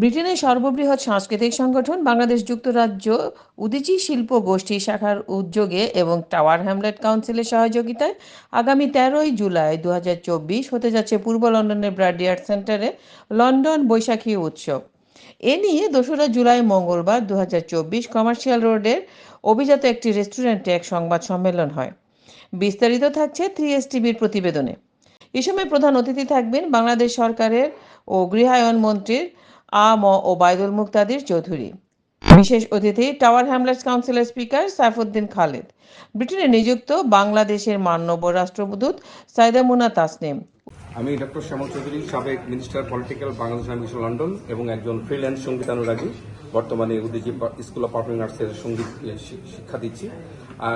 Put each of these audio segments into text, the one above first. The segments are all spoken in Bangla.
ব্রিটেনের সর্ববৃহৎ সাংস্কৃতিক সংগঠন বাংলাদেশ যুক্তরাজ্য উদীচী শিল্প গোষ্ঠী শাখার উদ্যোগে এবং টাওয়ার হ্যামলেট কাউন্সিলের সহযোগিতায় আগামী তেরোই জুলাই দু হাজার চব্বিশ হতে যাচ্ছে পূর্ব লন্ডনের ব্রাডিয়ার্ড সেন্টারে লন্ডন বৈশাখী উৎসব। এ নিয়ে দোসরা জুলাই মঙ্গলবার দু হাজার চব্বিশ কমার্শিয়াল রোডের অভিজাত একটি রেস্টুরেন্টে এক সংবাদ সম্মেলন হয়। বিস্তারিত থাকছে থ্রি এস টিভির প্রতিবেদনে। এ সময় প্রধান অতিথি থাকবেন বাংলাদেশ সরকারের ও গৃহায়ন মন্ত্রীর আ ম ওবায়দুল মুক্তাদির চৌধুরী। বিশেষ অতিথি টাওয়ার হ্যামলেটস কাউন্সিলের স্পিকার সাইফুদ্দিন খালেদ। ব্রিটেনে নিযুক্ত বাংলাদেশের মান্যবর রাষ্ট্রদূত সাইদা মুনা তাসনিম। আমি ডক্টর শ্যামল চৌধুরী, সাবেক minister political Bangladesh mission London এবং একজন ফ্রিল্যান্স সঙ্গীতানুরাগী বর্তমানে উদয়জি স্কুল অফ পারফর্মিং আর্টসের সংগীত শিক্ষা দিচ্ছি।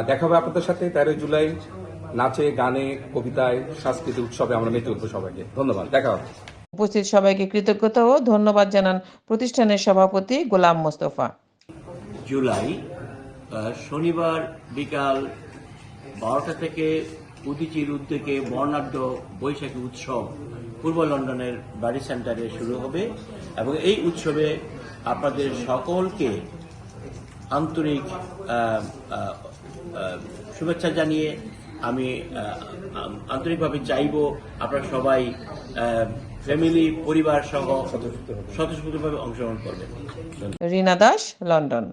দেখা হবে আপনাদের সাথে তেরোই জুলাই। নাচে, গানে, কবিতায়, সাংস্কৃতিক উৎসবে আমরা মেতে উঠবো সবাইকে। ধন্যবাদ। দেখা হবে। উপস্থিত সবাইকে কৃতজ্ঞতা ও ধন্যবাদ জানান প্রতিষ্ঠানের সভাপতি গোলাম মোস্তফা। জুলাই শনিবার বিকাল বারোটা থেকে উদিচির উদ্যোগে বর্ণাঢ্য বৈশাখী উৎসব পূর্ব লন্ডনের বাড়ি সেন্টারে শুরু হবে এবং এই উৎসবে আপনাদের সকলকে আন্তরিক শুভেচ্ছা জানিয়ে আম- আন্তরিকভাবে চাইব আপনারা সবাই ফ্যামিলি পরিবার সহ স্বতঃস্ফূর্তভাবে অংশগ্রহণ করবেন। রিনা দাস লন্ডন।